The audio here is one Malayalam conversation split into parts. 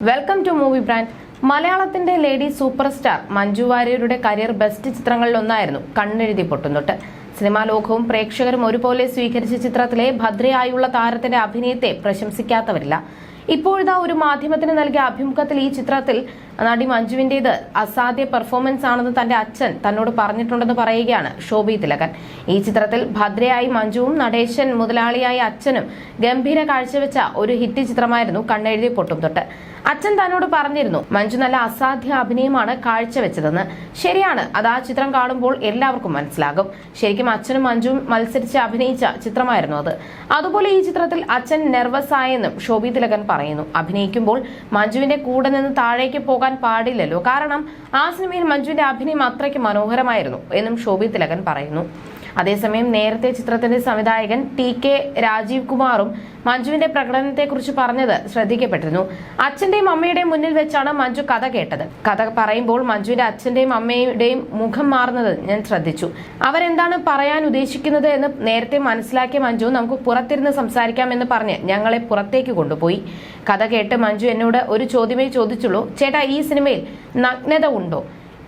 വെൽക്കം ടു മൂവി ബ്രാൻഡ് മലയാളത്തിന്റെ ലേഡി സൂപ്പർ സ്റ്റാർ മഞ്ജു വാര്യരുടെ കരിയർ ബെസ്റ്റ് ചിത്രങ്ങളിലൊന്നായിരുന്നു കണ്ണെഴുതി പൊട്ടുന്നൊട്ട് സിനിമാ ലോകവും പ്രേക്ഷകരും ഒരുപോലെ സ്വീകരിച്ച ചിത്രത്തിലെ ഭദ്രയായുള്ള താരത്തിന്റെ അഭിനയത്തെ പ്രശംസിക്കാത്തവരില്ല. ഇപ്പോഴത്തെ ഒരു മാധ്യമത്തിന് നൽകിയ അഭിമുഖത്തിൽ ഈ ചിത്രത്തിൽ നടി മഞ്ജുവിന്റേത് അസാധ്യ പെർഫോമൻസ് ആണെന്ന് തന്റെ അച്ഛൻ തന്നോട് പറഞ്ഞിട്ടുണ്ടെന്ന് പറയുകയാണ് ശോഭി തിലകൻ. ഈ ചിത്രത്തിൽ ഭദ്രയായി മഞ്ജുവും നടേശൻ മുതലാളിയായ അച്ഛനും ഗംഭീര കാഴ്ചവെച്ച ഒരു ഹിറ്റ് ചിത്രമായിരുന്നു കണ്ണെഴുതി പൊട്ടും തൊട്ട്. അച്ഛൻ തന്നോട് പറഞ്ഞിരുന്നു മഞ്ജു നല്ല അസാധ്യ അഭിനയമാണ് കാഴ്ചവെച്ചതെന്ന്. ശരിയാണ് അത് ആ ചിത്രം കാണുമ്പോൾ എല്ലാവർക്കും മനസ്സിലാകും. ശരിക്കും അച്ഛനും മഞ്ജുവും മത്സരിച്ച് അഭിനയിച്ച ചിത്രമായിരുന്നു അത്. അതുപോലെ ഈ ചിത്രത്തിൽ അച്ഛൻ നെർവസ് ആയെന്നും ശോഭി തിലകൻ പറയുന്നു. അഭിനയിക്കുമ്പോൾ മഞ്ജുവിന്റെ കൂടെ നിന്ന് താഴേക്ക് പോകാൻ പാടില്ലല്ലോ. കാരണം ആ സിനിമയിൽ മഞ്ജുവിന്റെ അഭിനയം അത്രയ്ക്ക് മനോഹരമായിരുന്നു എന്നും ശോഭി തിലകൻ പറയുന്നു. അതേസമയം നേരത്തെ ചിത്രത്തിന്റെ സംവിധായകൻ ടി കെ രാജീവ് കുമാറും മഞ്ജുവിന്റെ പ്രകടനത്തെക്കുറിച്ച് പറഞ്ഞത് ശ്രദ്ധിക്കപ്പെട്ടിരുന്നു. അച്ഛന്റെയും അമ്മയുടെയും മുന്നിൽ വെച്ചാണ് മഞ്ജു കഥ കേട്ടത്. കഥ പറയുമ്പോൾ മഞ്ജുവിന്റെ അച്ഛന്റെയും അമ്മയുടെയും മുഖം മാറുന്നത് ഞാൻ ശ്രദ്ധിച്ചു. അവരെന്താണ് പറയാൻ ഉദ്ദേശിക്കുന്നത് എന്ന് നേരത്തെ മനസ്സിലാക്കിയ മഞ്ജു നമുക്ക് പുറത്തിരുന്ന് സംസാരിക്കാമെന്ന് പറഞ്ഞ് ഞങ്ങളെ പുറത്തേക്ക് കൊണ്ടുപോയി. കഥ കേട്ട് മഞ്ജു എന്നോട് ഒരു ചോദ്യമേ ചോദിച്ചുള്ളൂ. ചേട്ടാ ഈ സിനിമയിൽ നഗ്നത ഉണ്ടോ?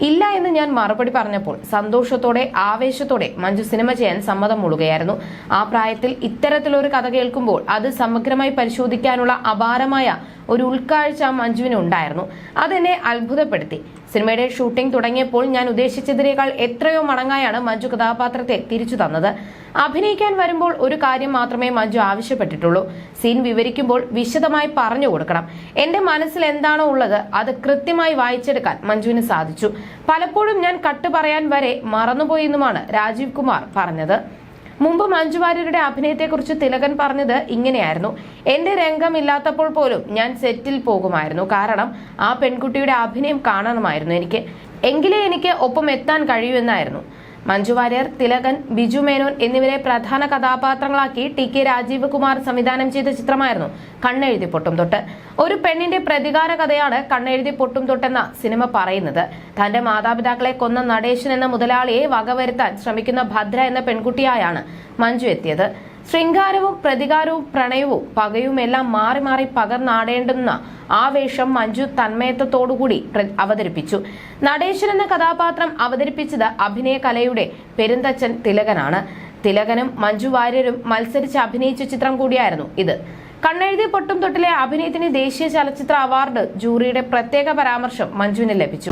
ഇല്ല എന്ന് ഞാൻ മറുപടി പറഞ്ഞപ്പോൾ സന്തോഷത്തോടെ ആവേശത്തോടെ മഞ്ജു സിനിമ ചെയ്യാൻ സമ്മതം മൂളുകയായിരുന്നു ആ പ്രായത്തിൽ ഇത്തരത്തിലൊരു കഥ കേൾക്കുമ്പോൾ അത് സമഗ്രമായി പരിശോധിക്കാനുള്ള അപാരമായ ഒരു ഉൾക്കാഴ്ച മഞ്ജുവിന് ഉണ്ടായിരുന്നു. അതെന്നെ അത്ഭുതപ്പെടുത്തി. സിനിമയുടെ ഷൂട്ടിംഗ് തുടങ്ങിയപ്പോൾ ഞാൻ ഉദ്ദേശിച്ചതിനേക്കാൾ എത്രയോ മടങ്ങായാണ് മഞ്ജു കഥാപാത്രത്തെ തിരിച്ചു തന്നത്. അഭിനയിക്കാൻ വരുമ്പോൾ ഒരു കാര്യം മാത്രമേ മഞ്ജു ആവശ്യപ്പെട്ടിട്ടുള്ളൂ. സീൻ വിവരിക്കുമ്പോൾ വിശദമായി പറഞ്ഞു കൊടുക്കണം. എന്റെ മനസ്സിൽ എന്താണോ ഉള്ളത് അത് കൃത്യമായി വായിച്ചെടുക്കാൻ മഞ്ജുവിന് സാധിച്ചു. പലപ്പോഴും ഞാൻ കട്ട് പറയാൻ വരെ മറന്നുപോയെന്നുമാണ് രാജീവ് കുമാർ പറഞ്ഞത്. മുമ്പ് മഞ്ജു വാര്യരുടെ അഭിനയത്തെക്കുറിച്ച് തിലകൻ പറഞ്ഞത് ഇങ്ങനെയായിരുന്നു. എന്റെ രംഗമില്ലാത്തപ്പോൾ പോലും ഞാൻ സെറ്റിൽ പോകുമായിരുന്നു. കാരണം ആ പെൺകുട്ടിയുടെ അഭിനയം കാണണമായിരുന്നു എനിക്ക്. എങ്കിലേ എനിക്ക് ഒപ്പം എത്താൻ കഴിയൂ എന്നായിരുന്നു. മഞ്ജു വാര്യർ തിലകൻ ബിജു മേനോൻ എന്നിവരെ പ്രധാന കഥാപാത്രങ്ങളാക്കി ടി കെ രാജീവ് കുമാർ സംവിധാനം ചെയ്ത ചിത്രമായിരുന്നു കണ്ണെഴുതി പൊട്ടും തൊട്ട്. ഒരു പെണ്ണിന്റെ പ്രതികാര കഥയാണ് കണ്ണെഴുതി പൊട്ടും തൊട്ടെന്ന സിനിമ പറയുന്നത്. തന്റെ മാതാപിതാക്കളെ കൊന്ന നടേശൻ എന്ന മുതലാളിയെ വകവരുത്താൻ ശ്രമിക്കുന്ന ഭദ്ര എന്ന പെൺകുട്ടിയായാണ് മഞ്ജു എത്തിയത്. ശൃംഗാരവും പ്രതികാരവും പ്രണയവും പകയുമെല്ലാം മാറി മാറി പകർന്നാടേണ്ടുന്ന ആ വേഷം മഞ്ജു തന്മയത്വത്തോടുകൂടി അവതരിപ്പിച്ചു. നടേശൻ എന്ന കഥാപാത്രം അവതരിപ്പിച്ചത് അഭിനയ കലയുടെ പെരുന്തച്ചൻ തിലകനാണ്. തിലകനും മഞ്ജു വാര്യരും മത്സരിച്ച് അഭിനയിച്ച ചിത്രം കൂടിയായിരുന്നു ഇത്. കണ്ണെഴുതി പൊട്ടും തൊട്ടിലെ അഭിനയത്തിന് ദേശീയ ചലച്ചിത്ര അവാർഡ് ജൂറിയുടെ പ്രത്യേക പരാമർശം മഞ്ജുവിന് ലഭിച്ചു.